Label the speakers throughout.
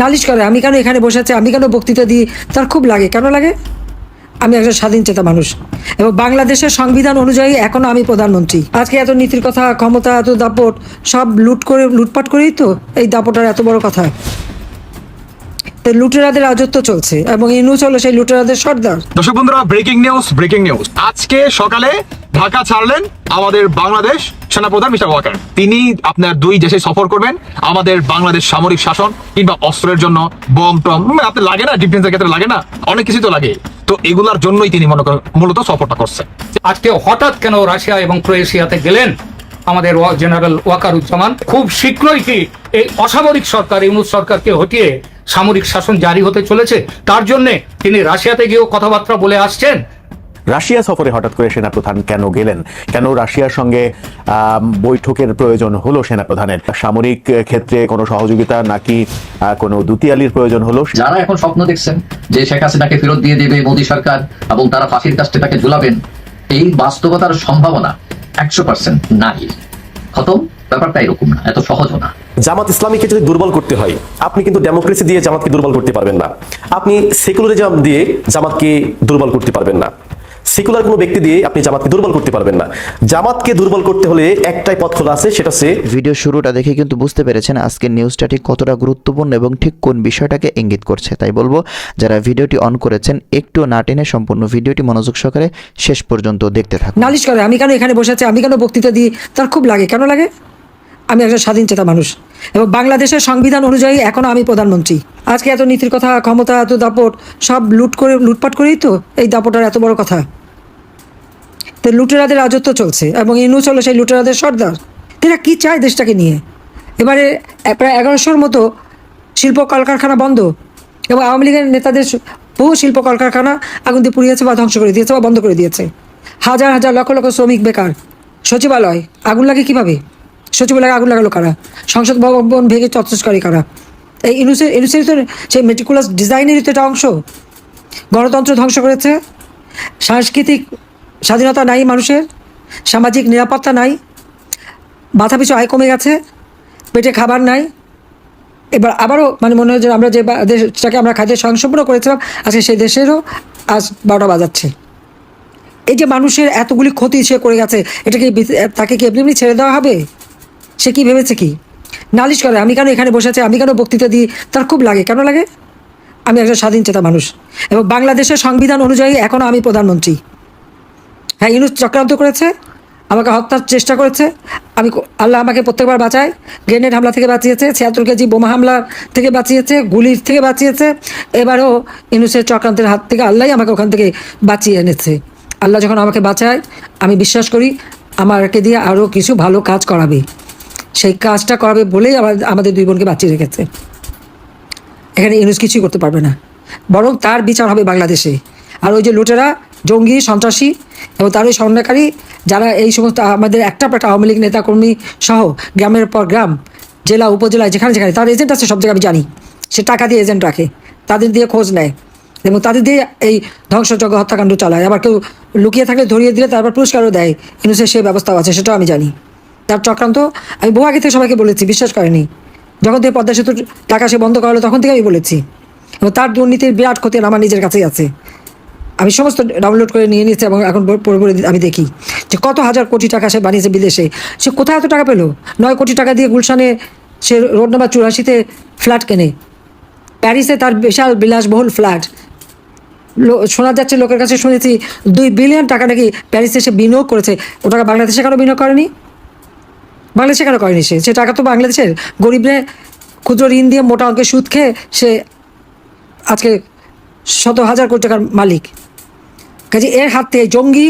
Speaker 1: নালিশ করে, আমি কেন এখানে বসে আছি? আমি কেন বক্তৃতা দিই? তার খুব লাগে। কেন লাগে? আমি একজন স্বাধীন চেতা মানুষ। এবং বাংলাদেশের সংবিধান অনুযায়ী এখনও আমি প্রধানমন্ত্রী। আজকে এত নীতির কথা, ক্ষমতা, এত দাপট, সব লুট করে, লুটপাট করেই তো এই দাপটার এত বড় কথা। লুটেরাদের রাজত্ব চলছে এবং ইনুস হলো সেই লুটেরাদের সর্দার।
Speaker 2: দর্শক বন্ধুরা, ব্রেকিং নিউজ ব্রেকিং নিউজ। আজকে সকালে ঢাকা ছাড়লেন আমাদের বাংলাদেশ সেনাপ্রধান মিস্টার ওয়াকার। তিনি আপনার দুই দেশে সফর করবেন আমাদের বাংলাদেশ সামরিক শাসন কিংবা অস্ত্রের জন্য বম টম উম, আপনার লাগে না ডিফেন্সের ক্ষেত্রে লাগে না অনেক কিছু তো লাগে। তো এগুলার জন্যই তিনি মনে করেন মূলত সফরটা করছেন।
Speaker 3: আজকে হঠাৎ কেন রাশিয়া এবং ক্রোয়েশিয়াতে গেলেন? আমাদের জেনারেল ওয়াকারুজ্জামান খুব শীঘ্রই কি এই অসামরিক সরকার ইউনুস সরকারকে হটিয়ে সামরিক শাসন জারি হতে চলেছে? তার জন্য তিনি রাশিয়াতে গিয়েও কথাবার্তা বলে আসছেন?
Speaker 4: রাশিয়া সফরে হঠাৎ করে সেনাপ্রধান কেন গেলেন? কেন রাশিয়ার সঙ্গে বৈঠকের প্রয়োজন হলো সেনাপ্রধানের? সামরিক ক্ষেত্রে কোনো সহযোগিতা নাকি কোনো দুতিয়ালির প্রয়োজন হলো?
Speaker 5: যারা এখন স্বপ্ন দেখছেন যে শেখ হাসিনাকে ফেরত দিয়ে দেবে মোদী সরকার এবং তারা ফাঁসির কাছে তাকে ঝুলাবেন এই বাস্তবতার সম্ভাবনা একশো পার্সেন্ট নাই। খতম ব্যাপারটা এরকম না এত সহজও না।
Speaker 6: জামাত ইসলামীকে যদি দুর্বল করতে হয় আপনি কিন্তু ডেমোক্রেসি দিয়ে জামাতকে দুর্বল করতে পারবেন না। আপনি সেকুলারিজম দিয়ে জামাতকে দুর্বল করতে পারবেন না। সেকুলার কোনো ব্যক্তি দিয়ে আপনি জামাতকে দুর্বল করতে পারবেন না। জামাতকে দুর্বল করতে হলে একটাই পথ খোলা আছে সেটা হচ্ছে
Speaker 7: ভিডিও শুরুটা দেখে কিন্তু বুঝতে পেরেছেন আজকের নিউজটা ঠিক কতটা গুরুত্বপূর্ণ এবং ঠিক কোন বিষয়টাকে ইঙ্গিত করছে। তাই বলব যারা ভিডিওটি অন করেছেন একটু না টেনে সম্পূর্ণ ভিডিওটি মনোযোগ সহকারে শেষ পর্যন্ত দেখতে থাকুন।
Speaker 1: নালিশ করে আমি কেন এখানে বসে আছি আমি কেন বক্তৃতা দিই? তার খুব লাগে। কেন লাগে? আমি একজন স্বাধীন চেতা মানুষ। এবং বাংলাদেশের সংবিধান অনুযায়ী এখনও আমি প্রধানমন্ত্রী। আজকে এত নীতির কথা, ক্ষমতা, এত দাপট, সব লুট করে, লুটপাট করেই তো এই দাপটার এত বড় কথা। তো লুটেরাদের রাজত্ব চলছে এবং ইনুস হলো সেই লুটেরাদের সর্দার। এরা কি চায় দেশটাকে নিয়ে? এবারে প্রায় এগারোশোর মতো শিল্প কলকারখানা বন্ধ এবং আওয়ামী লীগের নেতাদের বহু শিল্প কলকারখানা আগুন দিয়ে পুড়িয়েছে বা ধ্বংস করে দিয়েছে বা বন্ধ করে দিয়েছে। হাজার হাজার লক্ষ লক্ষ শ্রমিক বেকার। সচিবালয়, আগুন লাগে কীভাবে? সচিবালয়ে আগুন লাগালো কারা? সংসদ ভবন ভেঙে চত্বস্কারী কারা? এই ইনুসের ইনুসের তো সেই মেটিকুলাস ডিজাইনেরই তো এটা অংশ। গণতন্ত্র ধ্বংস করেছে। সাংস্কৃতিক স্বাধীনতা নাই মানুষের। সামাজিক নিরাপত্তা নাই। মাথা পিছু আয় কমে গেছে। পেটে খাবার নাই। এবার আবারও মানে মনে হয় যে আমরা যে দেশটাকে আমরা খাদ্যের স্বয়ংসম্পূর্ণ করেছিলাম, আজকে সেই দেশেরও আজ বারোটা বাজাচ্ছে। এই যে মানুষের এতগুলি ক্ষতি সে করে গেছে, এটা কি তাকে কি এমনি ছেড়ে দেওয়া হবে? সে কি ভেবেছে কি? নালিশ করে, আমি কেন এখানে বসে আছি, আমি কেন বক্তৃতা দিই? তার খুব লাগে, কেন লাগে? আমি একজন স্বাধীন চেতা মানুষ, এবং বাংলাদেশের সংবিধান অনুযায়ী এখনও আমি প্রধানমন্ত্রী। হ্যাঁ ইউনুস চক্রান্ত করেছে, আমাকে হত্যার চেষ্টা করেছে, আমি আল্লাহ আমাকে প্রত্যেকবার বাঁচায়, গ্রেনেড হামলা থেকে বাঁচিয়েছে, ছিয়াত্তর কেজি বোমা হামলা থেকে বাঁচিয়েছে, গুলির থেকে বাঁচিয়েছে, এবারও ইউনুসের চক্রান্তের হাত থেকে আল্লাহই আমাকে ওখান থেকে বাঁচিয়ে এনেছে। আল্লাহ যখন আমাকে বাঁচায়, আমি বিশ্বাস করি, আমাকে দিয়ে আরও কিছু ভালো কাজ করাবে। সেই কাজটা করাবে বলেই আমাদের দুই বোনকে বাঁচিয়ে রেখেছে। এখানে ইউনুস কিছুই করতে পারবে না। বরং তার বিচার হবে বাংলাদেশে। আর ওই যে লুটেরা, জঙ্গি, সন্ত্রাসী এবং তার ওই স্বর্ণকারী যারা এই সমস্ত আমাদের একটা একটা আওয়ামী লীগ নেতাকর্মী সহ গ্রামের পর গ্রাম, জেলা, উপজেলায়, যেখানে যেখানে, তার এজেন্ট আছে সব জায়গায় আমি জানি। সে টাকা দিয়ে এজেন্ট রাখে। তাদের দিয়ে খোঁজ নেয়। এবং তাদের দিয়ে এই ধ্বংসযজ্ঞ হত্যাকাণ্ড চালায়। আবার কেউ লুকিয়ে থাকলে ধরিয়ে দিলে তারপর পুরস্কারও দেয়। ইউনুসের সেই ব্যবস্থাও আছে, সেটাও আমি জানি। তার চক্রান্ত, আমি বহু আগে থেকে সবাইকে বলেছি, বিশ্বাস করেনি। যখন থেকে পদ্মা সেতুর টাকা সে বন্ধ করা হলো তখন থেকে আমি বলেছি। এবং তার দুর্নীতির বিরাট ক্ষতি আমার নিজের কাছেই আছে। আমি সমস্ত ডাউনলোড করে নিয়ে নিয়েছি এবং এখন পরে আমি দেখি যে কত হাজার কোটি টাকা সে বানিয়েছে বিদেশে। সে কোথায় এত টাকা পেল? নয় কোটি টাকা দিয়ে গুলশানে সে রোড নাম্বার চুরাশিতে ফ্ল্যাট কেনে। প্যারিসে তার বিশাল বিলাসবহুল ফ্ল্যাট। শোনা যাচ্ছে, লোকের কাছে শুনেছি দুই বিলিয়ন টাকা নাকি প্যারিসে সে বিনিয়োগ করেছে। ও টাকা বাংলাদেশে কেন বিনিয়োগ করেনি? বাংলাদেশে কেন করেনি সে? সে টাকা তো বাংলাদেশের। গরিবরে ক্ষুদ্র ঋণ দিয়ে মোটা অঙ্কের সুদ খেয়ে সে আজকে শত হাজার কোটি টাকার মালিক। কাজে এর হাত থেকে জঙ্গি,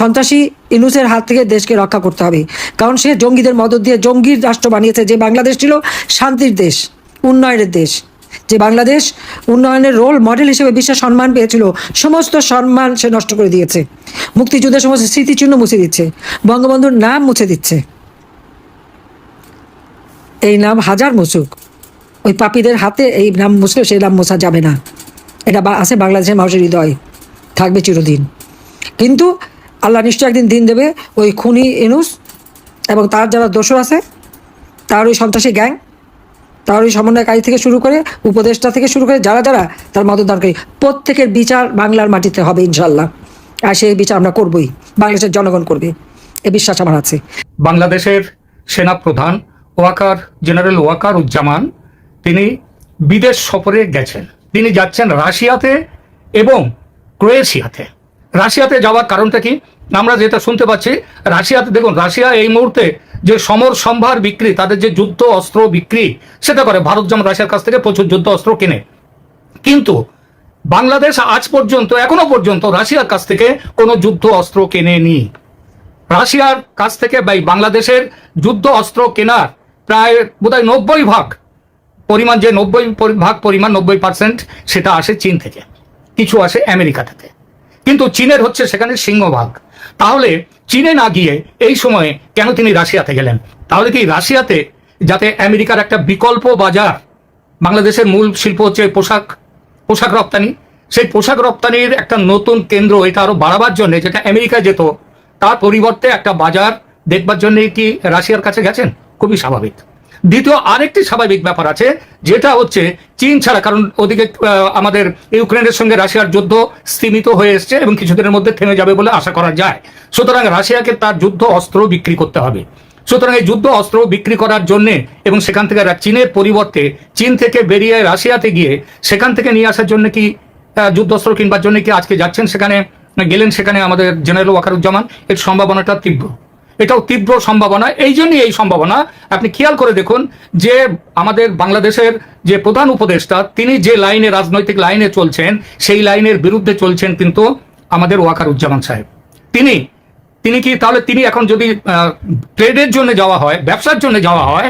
Speaker 1: সন্ত্রাসী ইনুসের হাত থেকে দেশকে রক্ষা করতে হবে। কারণ সে জঙ্গিদের মদত দিয়ে জঙ্গির রাষ্ট্র বানিয়েছে যে বাংলাদেশ ছিল শান্তির দেশ, উন্নয়নের দেশ। যে বাংলাদেশ উন্নয়নের রোল মডেল হিসেবে বিশ্ব সম্মান পেয়েছিল, সমস্ত সম্মান সে নষ্ট করে দিয়েছে। মুক্তিযুদ্ধের সমস্ত স্মৃতিচিহ্ন মুছে দিচ্ছে, বঙ্গবন্ধুর নাম মুছে দিচ্ছে। এই নাম হাজার মুসুক। ওই পাপীদের হাতে এই নাম মুছলে সেই নাম মোছা যাবে না। এটা আছে বাংলাদেশের মানুষের হৃদয়। থাকবে চিরদিন। কিন্তু আল্লাহ নিশ্চয় একদিন দিন দেবে ওই খুনি ইনুস এবং তার যারা দোষর আছে, তার ওই সন্ত্রাসী গ্যাং, তার ওই সমন্বয়কারী থেকে শুরু করে উপদেষ্টা থেকে শুরু করে যারা যারা তার মতদানকারী প্রত্যেকের বিচার বাংলার মাটিতে হবে ইনশাল্লাহ আর সেই বিচার আমরা করবই। বাংলাদেশের জনগণ করবে। এ বিশ্বাস আমার আছে।
Speaker 3: বাংলাদেশের সেনা প্রধান ওয়াকার, জেনারেল ওয়াকার উজ্জামান তিনি বিদেশ সফরে গেছেন। তিনি যাচ্ছেন রাশিয়াতে এবং ক্রোয়েশিয়াতে। রাশিয়াতে যাওয়ার কারণটা কি? আমরা যেটা শুনতে পাচ্ছি, রাশিয়াতে দেখুন, রাশিয়া এই মুহূর্তে যে সমর সম্ভার বিক্রি, তাদের যে যুদ্ধ অস্ত্র বিক্রি, সেটা করে। ভারত যেমন রাশিয়ার কাছ থেকে প্রচুর যুদ্ধ অস্ত্র কেনে। কিন্তু বাংলাদেশ আজ পর্যন্ত, এখনও পর্যন্ত রাশিয়ার কাছ থেকে কোনো যুদ্ধ অস্ত্র কেনেনি। রাশিয়ার কাছ থেকে বা বাংলাদেশের যুদ্ধ অস্ত্র কেনার প্রায় বোধহয় নব্বই ভাগ পরিমাণ, যে নব্বই ভাগ পরিমাণ, নব্বই পার্সেন্ট সেটা আসে চীন থেকে। কিছু আসে আমেরিকা থেকে। কিন্তু চীনের হচ্ছে সেখানে সিংহভাগ তাহলে চীনে না গিয়ে এই সময়ে কেন তিনি রাশিয়াতে গেলেন? তাহলে কি রাশিয়াতে যাতে আমেরিকার একটা বিকল্প বাজার, বাংলাদেশের মূল শিল্প হচ্ছে পোশাক পোশাক রপ্তানি, সেই পোশাক রপ্তানির একটা নতুন কেন্দ্র এটা আরও বাড়াবার জন্য যেটা আমেরিকা যেত, তার পরিবর্তে একটা বাজার দেখবার জন্য কি রাশিয়ার কাছে গেছেন? খুবই স্বাভাবিক। দ্বিতীয়, আরেকটি স্বাভাবিক ব্যাপার আছে, যেটা হচ্ছে চীন ছাড়া, কারণ ওদিকে আমাদের ইউক্রেনের সঙ্গে রাশিয়ার যুদ্ধ স্তীমিত হয়ে এসছে এবং কিছুদিনের মধ্যে থেমে যাবে বলে আশা করা যায়। সুতরাং রাশিয়াকে তার যুদ্ধ অস্ত্র বিক্রি করতে হবে। সুতরাং এই যুদ্ধ অস্ত্র বিক্রি করার জন্য এবং সেখান থেকে চীনের পরিবর্তে চীন থেকে বেরিয়ে রাশিয়াতে গিয়ে সেখান থেকে নিয়ে আসার জন্য কি যুদ্ধ অস্ত্র কিনবার জন্য কি আজকে যাচ্ছেন সেখানে? গেলেন সেখানে আমাদের জেনারেল ওয়াকারুজ্জামান। এর সম্ভাবনাটা তীব্র। এটাও তীব্র সম্ভাবনা। এই জন্যই এই সম্ভাবনা। আপনি খেয়াল করে দেখুন যে আমাদের বাংলাদেশের যে প্রধান উপদেষ্টা, তিনি যে লাইনে, রাজনৈতিক লাইনে চলছেন, সেই লাইনের বিরুদ্ধে চলছেন কিন্তু আমাদের ওয়াকার উজ্জামান সাহেব। তিনি তিনি কি, তাহলে তিনি এখন যদি ট্রেডের জন্য যাওয়া হয়, ব্যবসার জন্য যাওয়া হয়,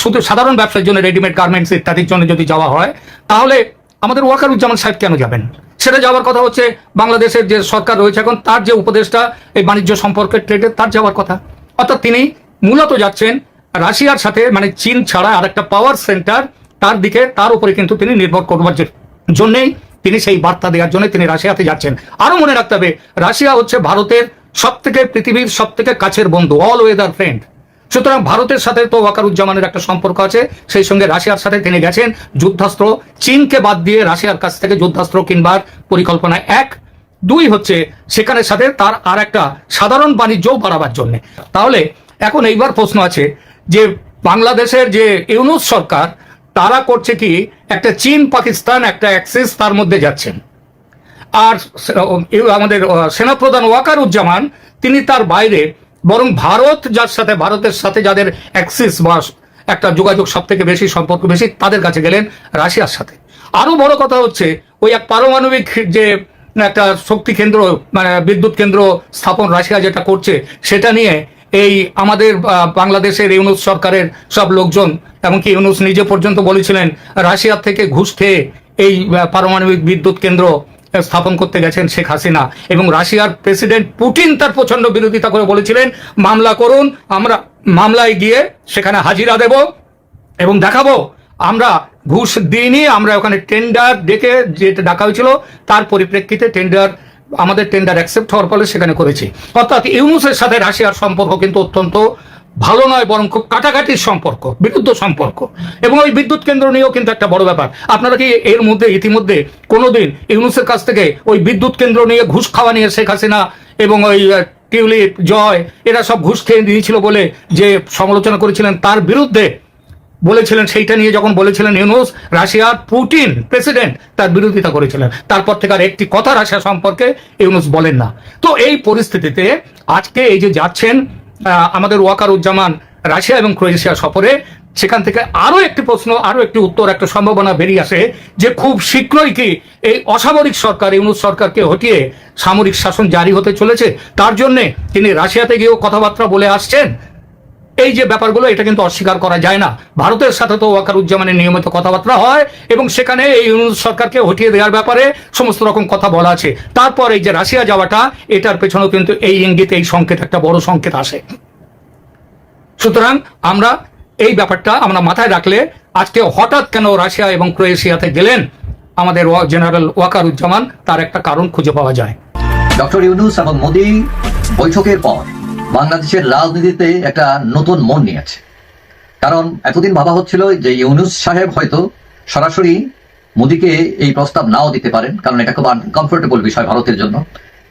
Speaker 3: শুধু সাধারণ ব্যবসার জন্য, রেডিমেড গার্মেন্টস ইত্যাদির জন্য যদি যাওয়া হয়, তাহলে আমাদের ওয়াকার উজ্জামান সাহেব কেন যাবেন? সেটা যাওয়ার কথা হচ্ছে বাংলাদেশের যে সরকার রয়েছে এখন, তার যে উপদেষ্টা এই বাণিজ্য সম্পর্কে ট্রেডে তার যাওয়ার কথা। অর্থাৎ তিনি মূলত যাচ্ছেন রাশিয়ার সাথে মানে চীন ছাড়া আর একটা পাওয়ার সেন্টার তার দিকে, তার উপরে কিন্তু তিনি নির্ভর করবার জন্যেই তিনি সেই বার্তা দেওয়ার জন্য তিনি রাশিয়াতে যাচ্ছেন। আরও মনে রাখতে হবে, রাশিয়া হচ্ছে ভারতের সব থেকে পৃথিবীর সব থেকে কাছের বন্ধু অল ওয়েদার ফ্রেন্ড সুতরাং ভারতের সাথে তো ওয়াকারুজ্জামানের একটা সম্পর্ক আছে। সেই সঙ্গে রাশিয়ার সাথে তিনি গেছেন যুদ্ধাস্ত্র। চীনকে বাদ দিয়ে রাশিয়ার কাছ থেকে যুদ্ধাস্ত্র কিনবার পরিকল্পনা এক। দুই হচ্ছে সেখানে সাথে তার আর একটা সাধারণ বাণিজ্যও বাড়াবার জন্য। তাহলে এখন এইবার প্রশ্ন আছে যে বাংলাদেশের যে ইউনুস সরকার, তারা করছে কি? একটা চীন পাকিস্তান একটা অ্যাক্সিস তার মধ্যে যাচ্ছেন। আর আমাদের সেনাপ্রধান ওয়াকারুজ্জামান, তিনি তার বাইরে বরং ভারত যার সাথে, ভারতের সাথে যাদের অ্যাক্সিস বা একটা যোগাযোগ সব থেকে বেশি, সম্পর্ক বেশি, তাদের কাছে গেলেন রাশিয়ার সাথে। আরও বড় কথা হচ্ছে, ওই এক পারমাণবিক যে একটা শক্তি কেন্দ্র মানে বিদ্যুৎ কেন্দ্র স্থাপন রাশিয়া যেটা করছে, সেটা নিয়ে এই আমাদের বাংলাদেশের ইউনুস সরকারের সব লোকজন, এমনকি ইউনুস নিজে পর্যন্ত বলেছিলেন রাশিয়ার থেকে ঘুষ খেয়ে এই পারমাণবিক বিদ্যুৎ কেন্দ্র স্থাপন করতে গেছেন শেখ হাসিনা এবং রাশিয়ার প্রেসিডেন্ট পুটিন তার প্রচণ্ড বিরোধিতা করে বলেছিলেন, মামলা করুন, আমরা মামলায় গিয়ে সেখানে হাজিরা দেব এবং দেখাবো। আমরা ঘুষ দিইনি, আমরা ওখানে টেন্ডার ডেকে যেটা ডাকা হয়েছিল, তার পরিপ্রেক্ষিতে টেন্ডার আমাদের টেন্ডার অ্যাকসেপ্ট হওয়ার ফলে সেখানে করেছি। অর্থাৎ ইউনুসের সাথে রাশিয়ার সম্পর্ক কিন্তু অত্যন্ত ভালো নয়, বরং খুব কাটাকাটির সম্পর্ক, বিরুদ্ধ সম্পর্ক। এবং ওই বিদ্যুৎ কেন্দ্র নিয়েও কিন্তু একটা বড় ব্যাপার। আপনারা কি এর মধ্যে, ইতিমধ্যে কোনোদিন ইউনুসের কাছ থেকে ওই বিদ্যুৎ কেন্দ্র নিয়ে ঘুষ খাওয়া নিয়ে শেখ হাসিনা এবং ওই টিউলিপ, জয়, এরা সব ঘুষ খেয়ে দিয়েছিল বলে যে সমালোচনা করেছিলেন, তার বিরুদ্ধে বলেছিলেন, সেইটা নিয়ে যখন বলেছিলেন ইউনুস, রাশিয়ার পুটিন প্রেসিডেন্ট তার বিরোধিতা করেছিলেন। তারপর থেকে আর একটি কথা রাশিয়া সম্পর্কে ইউনুস বলেন না। তো এই পরিস্থিতিতে আজকে এই যে যাচ্ছেন আমাদের ওয়াকারুজ্জামান রাশিয়া এবং ক্রোয়েশিয়া সফরে, সেখান থেকে আরও একটি প্রশ্ন আরও একটি উত্তর, একটা সম্ভাবনা বেরিয়ে আসে যে খুব শীঘ্রই কি এই অসামরিক সরকার, ইউনুস সরকারকে হটিয়ে সামরিক শাসন জারি হতে চলেছে। তার জন্যে তিনি রাশিয়াতে গিয়েও কথাবার্তা বলে আসছেন। এই যে ব্যাপারগুলো, এটা কিন্তু অস্বীকার করা যায় না। ভারতের সাথে তো ওয়াকারুজ্জামানের নিয়মিত কথাবার্তা হয় এবং সেখানে এই ইউনুস সরকারকে হটিয়ে দেওয়ার ব্যাপারে সমস্ত রকম কথা বলা আছে। তারপর এই যে রাশিয়া যাওয়াটা, এটার পেছনেও কিন্তু এই ইঙ্গিত, এই সংকেত, একটা বড় সংকেত আসে। সুতরাং আমরা এই ব্যাপারটা আমরা মাথায় রাখলে আজকে হঠাৎ কেন রাশিয়া এবং ক্রোয়েশিয়াতে গেলেন আমাদের জেনারেল ওয়াকারুজ্জামান, তার একটা কারণ খুঁজে পাওয়া যায়।
Speaker 5: ডক্টর ইউনুস এবং মোদী বৈঠকের পর বাংলাদেশের রাজনীতিতে একটা নতুন মন নিয়েছে কারণ এতদিন ভাবা হচ্ছিল যে ইউনুস সাহেব হয়তো সরাসরি মোদীকে এই প্রস্তাব নাও দিতে পারেন, কারণ এটা খুব আনকমফোর্টেবল বিষয় ভারতের জন্য।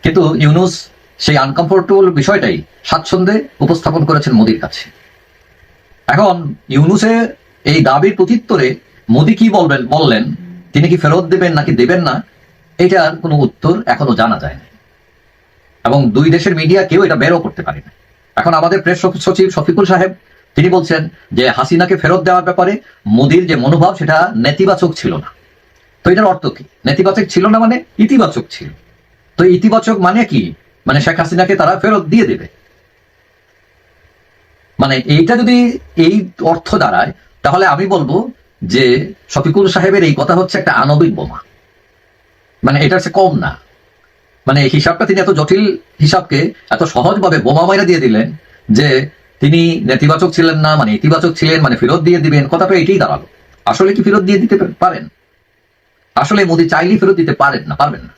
Speaker 5: কিন্তু ইউনুস সেই আনকমফোর্টেবল বিষয়টাই স্বাচ্ছন্দ্যে উপস্থাপন করেছেন মোদীর কাছে। এখন ইউনুসে এই দাবির প্রত্যুত্তরে মোদী কি বলবেন, বললেন, তিনি কি ফেরত দেবেন নাকি দেবেন না, এটার কোনো উত্তর এখনও জানা যায় না এবং দুই দেশের মিডিয়া কেউ এটা বেরও করতে পারে না। এখন আমাদের প্রেস সচিব শফিকুল সাহেব, তিনি বলছেন যে হাসিনাকে ফেরত দেওয়ার ব্যাপারে মোদির যে মনোভাব, সেটা নেতিবাচক ছিল না। তো এটার অর্থ কি? নেতিবাচক ছিল না মানে ইতিবাচক ছিল। তো ইতিবাচক মানে কি? মানে শেখ হাসিনাকে তারা ফেরত দিয়ে দেবে। মানে এইটা যদি এই অর্থ দাঁড়ায়, তাহলে আমি বলব যে শফিকুল সাহেবের এই কথা হচ্ছে একটা আণবিক বোমা। মানে এটা হচ্ছে কম না। মানে হিসাবটা তিনি এত জটিল হিসাবকে এত সহজভাবে বোমা মাইরা দিয়ে দিলেন যে তিনি নেতিবাচক ছিলেন না মানে ইতিবাচক ছিলেন মানে ফেরত দিয়ে দিবেন। কথাটা এটাই দাঁড়াল। আসলে কি ফেরত দিয়ে দিতে পারেন? আসলে মোদী চাইলেই ফেরত দিতে পারেন না, পারবেন না।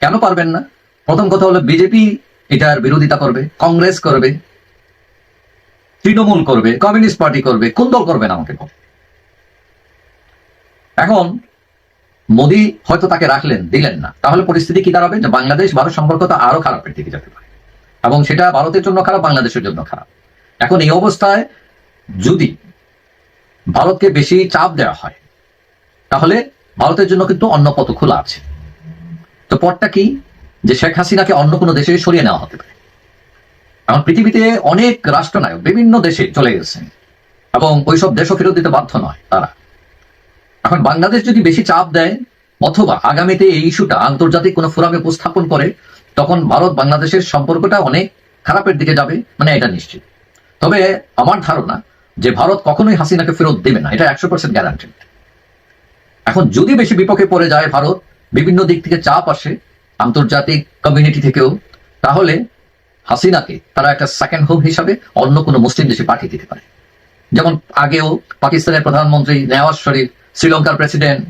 Speaker 5: কেন পারবেন না? প্রথম কথা হলো বিজেপি এটার বিরোধিতা করবে, কংগ্রেস করবে, তৃণমূল করবে, কমিউনিস্ট পার্টি করবে, কোন দল করবে না আমাকে এখন মোদী হয়তো তাকে রাখলেন, দিলেন না। তাহলে পরিস্থিতি কি দাঁড়াবে? যে বাংলাদেশ ভারত সম্পর্ক তো আরও খারাপের দিকে যেতে পারে এবং সেটা ভারতের জন্য খারাপ, বাংলাদেশের জন্য খারাপ। এখন এই অবস্থায় যদি ভারতকে বেশি চাপ দেওয়া হয়, তাহলে ভারতের জন্য কিন্তু অন্য পথ খোলা আছে। তো পথটা কি? যে শেখ হাসিনাকে অন্য কোনো দেশে সরিয়ে নেওয়া হতে পারে। এখন পৃথিবীতে অনেক রাষ্ট্রনায়ক বিভিন্ন দেশে চলে গেছেন। এবং ওইসব দেশও ফেরত দিতে বাধ্য নয় তারা। এখন বাংলাদেশ যদি বেশি চাপ দেয় অথবা আগামীতে এই ইস্যুটা আন্তর্জাতিক কোনো ফোরামে উপস্থাপন করে, তখন ভারত বাংলাদেশের সম্পর্কটা অনেক খারাপের দিকে যাবে মানে এটা নিশ্চিত। তবে আমার ধারণা যে ভারত কখনোই হাসিনাকে ফেরত দেবে না, এটা একশো পার্সেন্ট গ্যারান্টেড এখন যদি বেশি বিপক্ষে পড়ে যায় ভারত, বিভিন্ন দিক থেকে চাপ আসে আন্তর্জাতিক কমিউনিটি থেকেও, তাহলে হাসিনাকে তারা একটা সেকেন্ড হোম হিসাবে অন্য কোনো মুসলিম দেশে পাঠিয়ে দিতে পারে। যেমন আগেও পাকিস্তানের প্রধানমন্ত্রী নেওয়াজ শরীফ শ্রীলঙ্কার প্রেসিডেন্ট,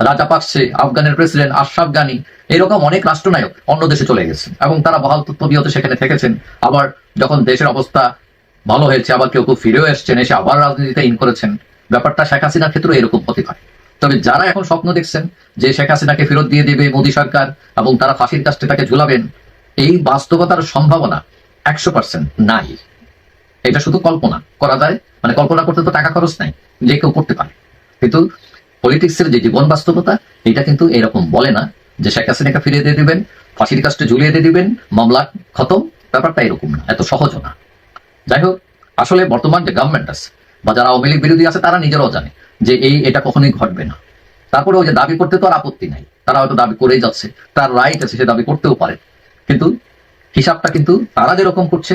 Speaker 5: রাজা পাকসে, আফগানের প্রেসিডেন্ট আশরাফ গানি, এরকম অনেক রাষ্ট্রনায়ক অন্য দেশে চলে গেছে এবং তারা বহাল তত্ত্ববিহত সেখানে থেকেছেন। আবার যখন দেশের অবস্থা ভালো হয়েছে, আবার কেউ কেউ ফিরেও এসছেন, এসে আবার রাজনীতিতে ইন করেছেন, ব্যাপারটা শেখ হাসিনার ক্ষেত্রেও এরকম হতে পারে। তবে যারা এখন স্বপ্ন দেখছেন যে শেখ হাসিনাকে ফেরত দিয়ে দেবে মোদী সরকার এবং তারা ফাঁসির কাছে তাকে ঝুলাবেন, এই বাস্তবতার সম্ভাবনা একশো পার্সেন্ট নাই। এটা শুধু কল্পনা করা যায় মানে কল্পনা করতে তো টাকা খরচ নাই, যে কেউ করতে পারে। কিন্তু পলিটিক্সের যে জীবন বাস্তবতা, এটা কিন্তু এরকম বলে না যে শেখ হাসিনাকে ফিরিয়ে দিয়ে দিবেন, ফাঁসির কাজটা ঝুলিয়ে দিয়ে দিবেন, মামলা খতম, ব্যাপারটা এরকম না, এত সহজও না। যাই হোক, আসলে বর্তমান যে গভর্নমেন্ট আছে, বা যারা আওয়ামী লীগ বিরোধী আছে, তারা নিজেরাও জানে যে এই এটা কখনোই ঘটবে না। তারপরে ওই যে দাবি করতে তো আর আপত্তি নাই। তারা হয়তো দাবি করেই যাচ্ছে, তার রাইট আছে, সে দাবি করতেও পারে। কিন্তু হিসাবটা কিন্তু তারা যেরকম করছে